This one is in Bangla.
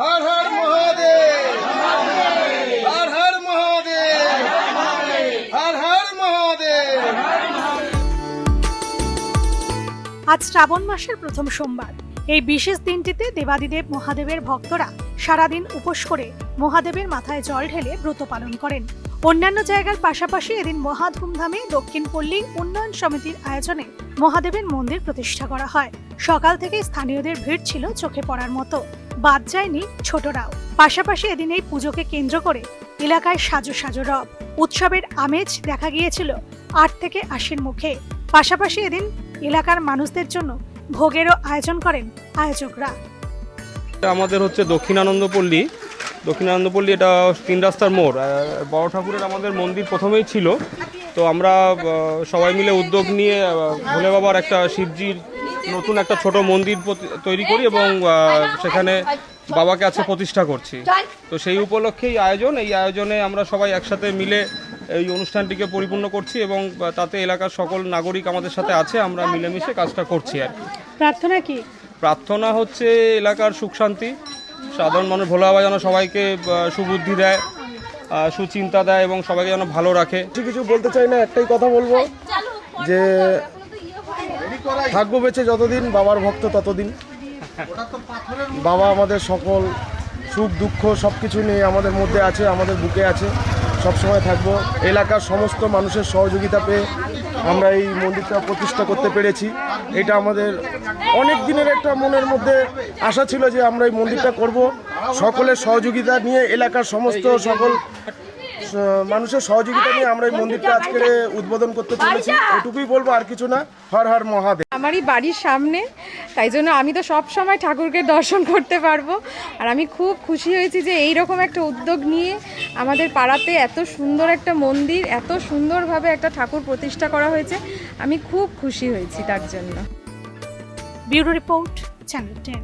হর হর মহাদেব। হর হর মহাদেব। হর হর মহাদেব। আজ শ্রাবণ মাসের প্রথম সোমবার। এই বিশেষ দিনটিতে দেবাদিদেব মহাদেবের ভক্তরা সারাদিন উপোস করে মহাদেবের মাথায় জল ঢেলে ব্রত পালন করেন। অন্যান্য জায়গার পাশাপাশি এদিন মহা ধুমধামে দক্ষিণ পল্লী উন্নয়ন সমিতির আয়োজনে মহাদেবের মন্দির প্রতিষ্ঠা করা হয়। সকাল থেকে স্থানীয়দের ভিড় ছিল চোখে পড়ার মতো। বাদ যায়নি ছোটরাও। পাশাপাশি এদিন এই পুজোকে কেন্দ্র করে এলাকায় সাজো সাজো রব। উৎসবের আমেজ দেখা গিয়েছিল আট থেকে আশির মুখে। পাশাপাশি এদিন এলাকার মানুষদের জন্য ভোগেরও আয়োজন করেন আয়োজকরা। আমাদের হচ্ছে দক্ষিণানন্দপল্লী। দক্ষিণানন্দপল্লী এটা তিন রাস্তার মোড়। বড় ঠাকুরের আমাদের মন্দির প্রথমেই ছিল। তো আমরা সবাই মিলে উদ্যোগ নিয়ে ভোলে বাবার একটা শিবজির নতুন একটা ছোট মন্দির প্রতি- তৈরি করি এবং সেখানে বাবাকে আছে প্রতিষ্ঠা করছি। তো সেই উপলক্ষেই আয়োজন। এই আয়োজনে আমরা সবাই একসাথে মিলে এই অনুষ্ঠানটিকে পরিপূর্ণ করছি এবং তাতে এলাকার সকল নাগরিক আমাদের সাথে আছে। আমরা মিলেমিশে কাজটা করছি আর কি। প্রার্থনা কি? প্রার্থনা হচ্ছে এলাকার সুখ শান্তি। সাধারণ মানুষ ভোলা বাবা যেন সবাইকে সুবুদ্ধি দেয় সুচিন্তা দেয় এবং সবাইকে যেন ভালো রাখে। কিছু কিছু বলতে চাই না একটাই কথা বলব যে থাকব বেঁচে যতদিন, বাবার ভক্ত ততদিন। বাবা আমাদের সকল সুখ, দুঃখ সব কিছু নিয়ে আমাদের মধ্যে আছে, আমাদের বুকে আছে। সব সময় থাকব। এলাকার সমস্ত মানুষের সহযোগিতা পেয়ে আমরা এই মন্দিরটা প্রতিষ্ঠা করতে পেরেছি। এটা আমাদের অনেক দিনের একটা মনের মধ্যে আশা ছিল যে আমরা এই মন্দিরটা করব। সকলের সহযোগিতা নিয়ে এলাকার সমস্ত সকল মানুষের সহযোগিতা নিয়ে আমরা এই মন্দিরটা আজকে উদ্বোধন করতে চলেছি। এটুকুই বলব আর কিছু না। হর হর মহাদেব। আমারই বাড়ির সামনে তাই জন্য আমি তো সব সময় ঠাকুরকে দর্শন করতে পারব। আর আমি খুব খুশি হয়েছি যে এই রকম একটা উদ্যোগ নিয়ে আমাদের পাড়াতে এত সুন্দর একটা মন্দির এত সুন্দরভাবে একটা ঠাকুর প্রতিষ্ঠা করা হয়েছে। আমি খুব খুশি হয়েছি তার জন্য। Bureau report channel ten.